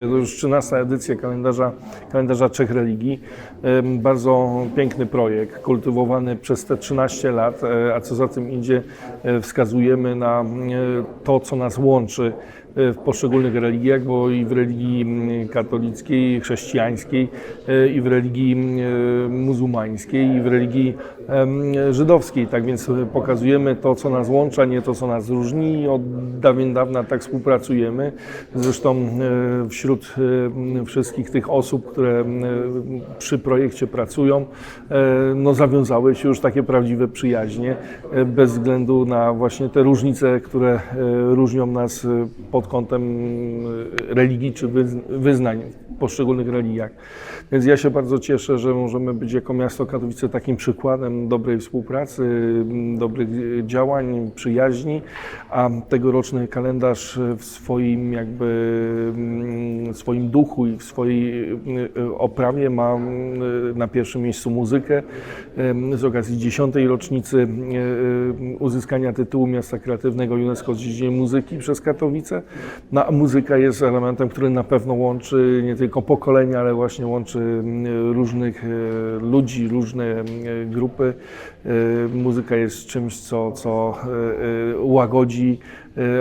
To już 13 edycja kalendarza, kalendarza Trzech Religii. Bardzo piękny projekt, kultywowany przez te 13 lat, e, a co za tym idzie, e, wskazujemy na e, to, co nas łączy w poszczególnych religiach, bo i w religii mm, katolickiej, chrześcijańskiej, e, i w religii e, muzułmańskiej, i w religii żydowskiej. Tak więc pokazujemy to, co nas łączy, a nie to, co nas różni. Od dawien dawna tak współpracujemy. Zresztą wśród wszystkich tych osób, które przy projekcie pracują, no zawiązały się już takie prawdziwe przyjaźnie, bez względu na właśnie te różnice, które różnią nas e, pod kątem e, religii czy wyz- wyznań poszczególnych religiach. Więc ja się bardzo cieszę, że możemy być jako miasto Katowice takim przykładem dobrej współpracy, dobrych działań, przyjaźni, a tegoroczny kalendarz w swoim jakby mm, swoim duchu i w swojej y, oprawie ma mm, na pierwszym miejscu muzykę. Em, Z okazji dziesiątej rocznicy y, y, uzyskania tytułu Miasta Kreatywnego UNESCO z dziedzinie muzyki przez Katowice. No, a muzyka jest elementem, który na pewno łączy nie tylko pokolenia, ale właśnie łączy mm, różnych y, ludzi, różne y, grupy. Y, Muzyka jest czymś, co, co łagodzi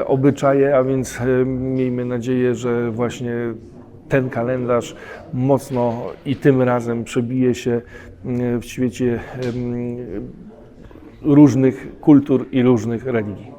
obyczaje, a więc miejmy nadzieję, że właśnie ten kalendarz mocno i tym razem przebije się y, w świecie różnych kultur i różnych religii.